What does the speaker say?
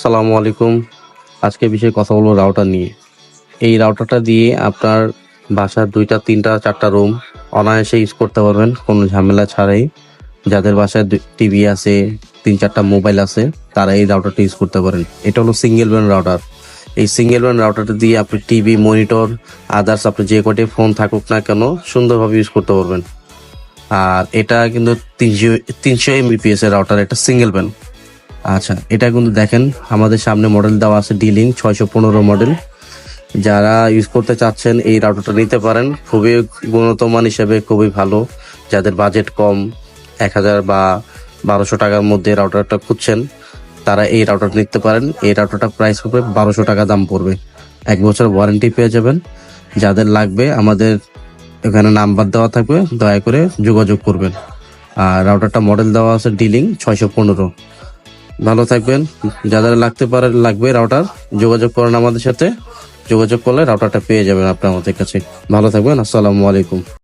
সালামু আলাইকুম। আজকে বিষয়ে কথা বলব রাউটার নিয়ে। এই রাউটারটা দিয়ে আপনার বাসার দুইটা, তিনটা, চারটা রুম অনায়াসে ইউজ করতে পারবেন, কোনো ঝামেলা ছাড়াই। যাদের বাসায় টিভি আছে, তিন, চারটা মোবাইল আছে, তারা এই রাউটারটা ইউজ করতে পারেন। এটা হলো সিঙ্গেল ব্যান্ড রাউটার। এই সিঙ্গেল ব্যান্ড রাউটারটা দিয়ে আপনি টিভি, মনিটর, আদার্স, আপনি যে কটি ফোন থাকুক না কেন, সুন্দরভাবে ইউজ করতে পারবেন। আর এটা কিন্তু তিনশো তিনশো এমবিপিএস এর রাউটার, এটা সিঙ্গেল ব্যান্ড। আচ্ছা এটা কিন্তু দেখেন, আমাদের সামনে মডেল দেওয়া আছে ডিলিং ছয়শো পনেরো মডেল যারা ইউজ করতে চাচ্ছেন এই রাউটারটা নিতে পারেন, খুবই গুণগত মান হিসেবে খুবই ভালো। যাদের বাজেট কম, এক হাজার বা বারোশো টাকার মধ্যে রাউটারটা খুঁজছেন, তারা এই রাউটারটা নিতে পারেন। এই রাউটারটা প্রাইস হবে বারোশো টাকা দাম পড়বে। এক বছর ওয়ারেন্টি পেয়ে যাবেন। যাদের লাগবে, আমাদের এখানে নাম্বার দেওয়া থাকবে, দয়া করে যোগাযোগ করবেন। আর রাউটারটা মডেল দেওয়া আছে ডিলিং ছয়শো পনেরো। ভালো থাকবেন। যাদের লাগতে পারে, লাগবে রাউটার যোগাযোগ করেন আমাদের সাথে। যোগাযোগ করলে রাউটারটা পেয়ে যাবেন আপনার আমাদের কাছে। ভালো থাকবেন, আসসালামু আলাইকুম।